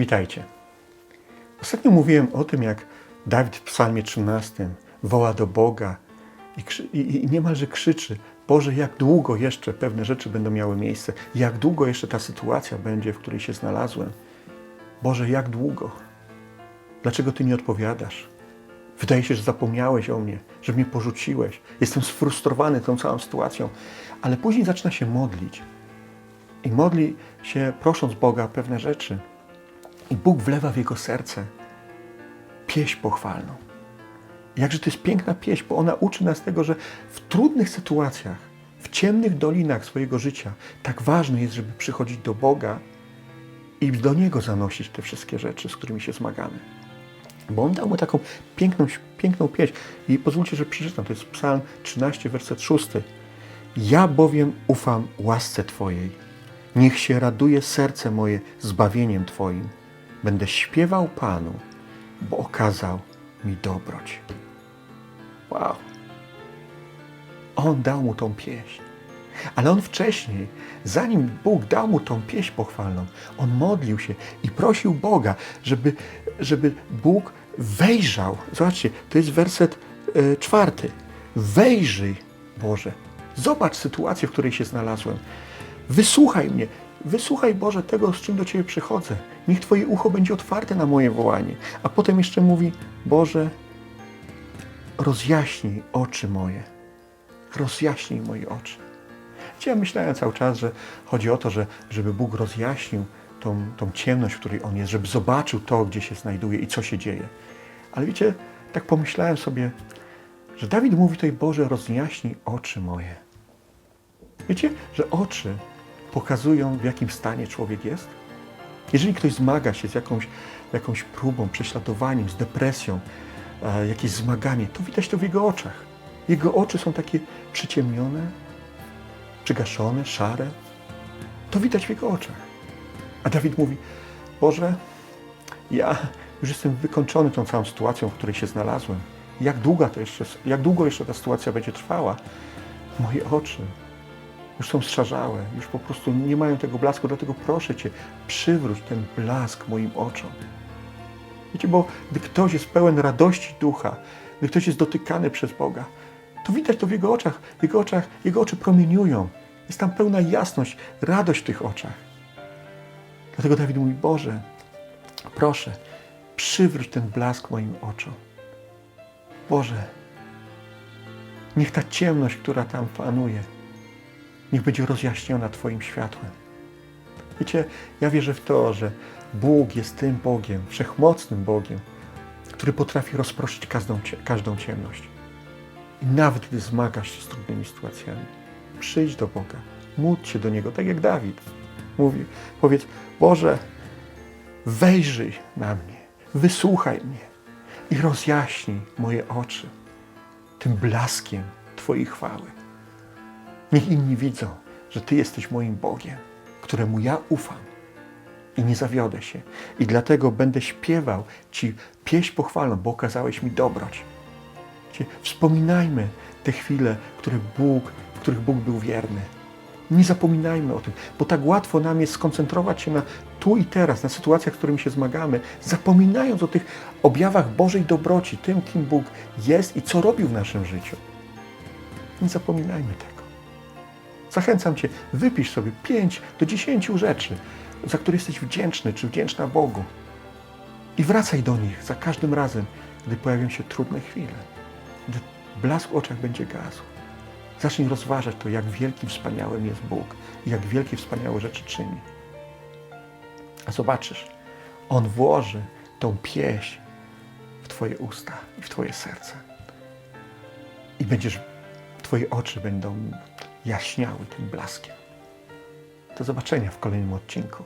Witajcie. Ostatnio mówiłem o tym, jak Dawid w Psalmie 13 woła do Boga i, krzy- i, niemalże krzyczy: Boże, jak długo jeszcze pewne rzeczy będą miały miejsce? Jak długo jeszcze ta sytuacja będzie, w której się znalazłem? Boże, jak długo? Dlaczego Ty nie odpowiadasz? Wydaje się, że zapomniałeś o mnie, że mnie porzuciłeś. Jestem sfrustrowany tą całą sytuacją, ale później zaczyna się modlić. I modli się, prosząc Boga o pewne rzeczy. I Bóg wlewa w jego serce pieśń pochwalną. Jakże to jest piękna pieśń, bo ona uczy nas tego, że w trudnych sytuacjach, w ciemnych dolinach swojego życia, tak ważne jest, żeby przychodzić do Boga i do Niego zanosić te wszystkie rzeczy, z którymi się zmagamy. Bo On dał mu taką piękną, piękną pieśń. I pozwólcie, że przeczytam. To jest Psalm 13, werset 6. Ja bowiem ufam łasce Twojej. Niech się raduje serce moje zbawieniem Twoim. Będę śpiewał Panu, bo okazał mi dobroć. Wow. On dał mu tą pieśń. Ale on wcześniej, zanim Bóg dał mu tą pieśń pochwalną, on modlił się i prosił Boga, żeby, żeby Bóg wejrzał. Zobaczcie, to jest werset e, czwarty. Wejrzyj, Boże. Zobacz sytuację, w której się znalazłem. Wysłuchaj mnie. Wysłuchaj, Boże, tego, z czym do Ciebie przychodzę. Niech Twoje ucho będzie otwarte na moje wołanie. A potem jeszcze mówi, Boże, rozjaśnij oczy moje. Rozjaśnij moje oczy. Ja myślałem cały czas, że chodzi o to, że, żeby Bóg rozjaśnił tą, tą ciemność, w której On jest, żeby zobaczył to, gdzie się znajduje i co się dzieje. Ale wiecie, tak pomyślałem sobie, że Dawid mówi tutaj, Boże, rozjaśnij oczy moje. Wiecie, że oczy pokazują, w jakim stanie człowiek jest? Jeżeli ktoś zmaga się z jakąś, jakąś próbą, prześladowaniem, z depresją, e, jakieś zmaganie, to widać to w jego oczach. Jego oczy są takie przyciemnione, przygaszone, szare. To widać w jego oczach. A Dawid mówi, Boże, ja już jestem wykończony tą całą sytuacją, w której się znalazłem. Jak, długa to jeszcze, jak długo jeszcze ta sytuacja będzie trwała? Moje oczy już są strzarzałe, już po prostu nie mają tego blasku, dlatego proszę Cię, przywróć ten blask moim oczom. Wiecie, bo gdy ktoś jest pełen radości ducha, gdy ktoś jest dotykany przez Boga, to widać to w jego oczach. W jego oczach, jego oczy promieniują. Jest tam pełna jasność, radość w tych oczach. Dlatego Dawid mówi, Boże, proszę, przywróć ten blask moim oczom. Boże, niech ta ciemność, która tam panuje, niech będzie rozjaśniona Twoim światłem. Wiecie, ja wierzę w to, że Bóg jest tym Bogiem, wszechmocnym Bogiem, który potrafi rozproszyć każdą, każdą ciemność. I nawet gdy zmagasz się z trudnymi sytuacjami, przyjdź do Boga, módl się do Niego, tak jak Dawid mówi. Powiedz, Boże, wejrzyj na mnie, wysłuchaj mnie i rozjaśnij moje oczy tym blaskiem Twojej chwały. Niech inni widzą, że Ty jesteś moim Bogiem, któremu ja ufam i nie zawiodę się. I dlatego będę śpiewał Ci pieśń pochwalną, bo okazałeś mi dobroć. Wspominajmy te chwile, które Bóg, w których Bóg był wierny. Nie zapominajmy o tym, bo tak łatwo nam jest skoncentrować się na tu i teraz, na sytuacjach, z którymi się zmagamy, zapominając o tych objawach Bożej dobroci, tym, kim Bóg jest i co robił w naszym życiu. Nie zapominajmy tego. Zachęcam Cię, wypisz sobie 5 do 10 rzeczy, za które jesteś wdzięczny czy wdzięczna Bogu. I wracaj do nich za każdym razem, gdy pojawią się trudne chwile, gdy blask w oczach będzie gasł. Zacznij rozważać to, jak wielki, wspaniałym jest Bóg i jak wielkie, wspaniałe rzeczy czyni. A zobaczysz, On włoży tą pieśń w Twoje usta i w Twoje serce. I będziesz, Twoje oczy będą jaśniały tym blaskiem. Do zobaczenia w kolejnym odcinku.